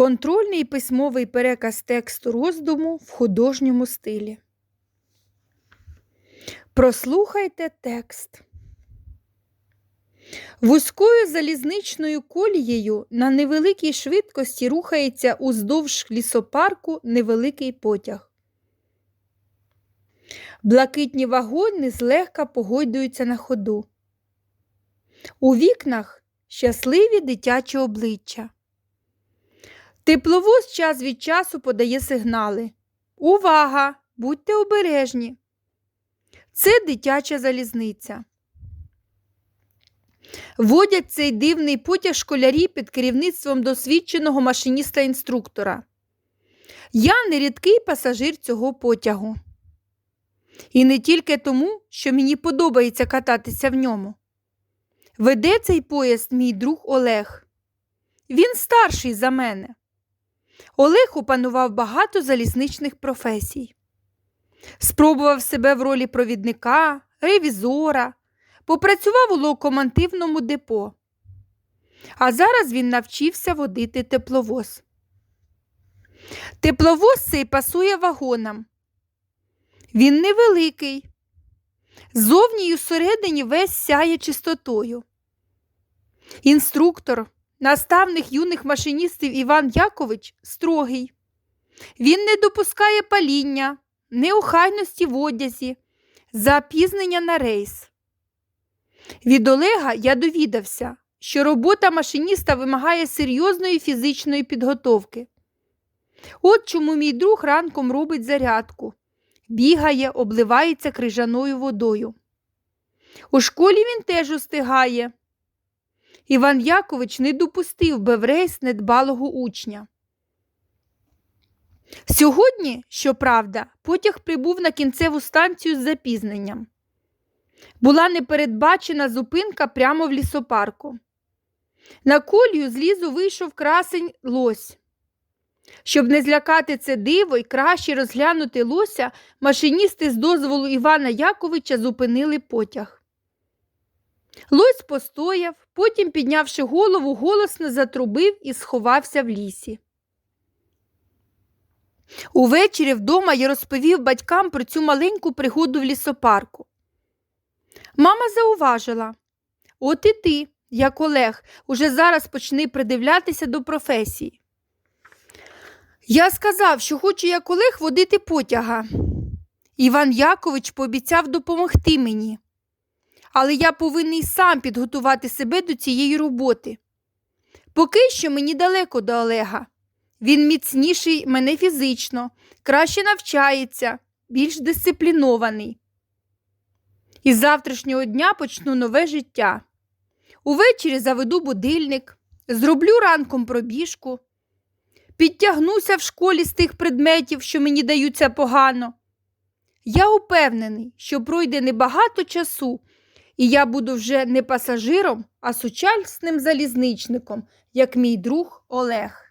Контрольний письмовий переказ тексту роздуму в художньому стилі. Прослухайте текст. Вузькою залізничною колією на невеликій швидкості рухається уздовж лісопарку невеликий потяг. Блакитні вагони злегка погойдуються на ходу. У вікнах щасливі дитячі обличчя. Тепловоз час від часу подає сигнали. Увага! Будьте обережні. Це дитяча залізниця. Водять цей дивний потяг школярі під керівництвом досвідченого машиніста-інструктора. Я нерідкий пасажир цього потягу. І не тільки тому, що мені подобається кататися в ньому. Веде цей поїзд мій друг Олег. Він старший за мене. Олег опанував багато залізничних професій. Спробував себе в ролі провідника, ревізора, попрацював у локомотивному депо. А зараз він навчився водити тепловоз. Тепловоз цей пасує вагонам. Він невеликий. Зовні й усередині весь сяє чистотою. Інструктор, наставник юних машиністів Іван Якович строгий. Він не допускає паління, неохайності в одязі, запізнення на рейс. Від Олега я довідався, що робота машиніста вимагає серйозної фізичної підготовки. От чому мій друг ранком робить зарядку, бігає, обливається крижаною водою. У школі він теж устигає. Іван Якович не допустив би в рейс недбалого учня. Сьогодні, щоправда, потяг прибув на кінцеву станцію з запізненням. Була непередбачена зупинка прямо в лісопарку. На колію з лізу вийшов красень лось. Щоб не злякати це диво і краще розглянути лося, машиністи з дозволу Івана Яковича зупинили потяг. Постояв, потім, піднявши голову, голосно затрубив і сховався в лісі. Увечері вдома я розповів батькам про цю маленьку пригоду в лісопарку. Мама зауважила от і ти, як Олег, уже зараз почни придивлятися до професії. Я сказав, що хочу як Олег водити потяга. Іван Якович пообіцяв допомогти мені, але я повинний сам підготувати себе до цієї роботи. Поки що мені далеко до Олега. Він міцніший мене фізично, краще навчається, більш дисциплінований. Із завтрашнього дня почну нове життя. Увечері заведу будильник, зроблю ранком пробіжку, підтягнуся в школі з тих предметів, що мені даються погано. Я упевнений, що пройде небагато часу, і я буду вже не пасажиром, а сучасним залізничником, як мій друг Олег.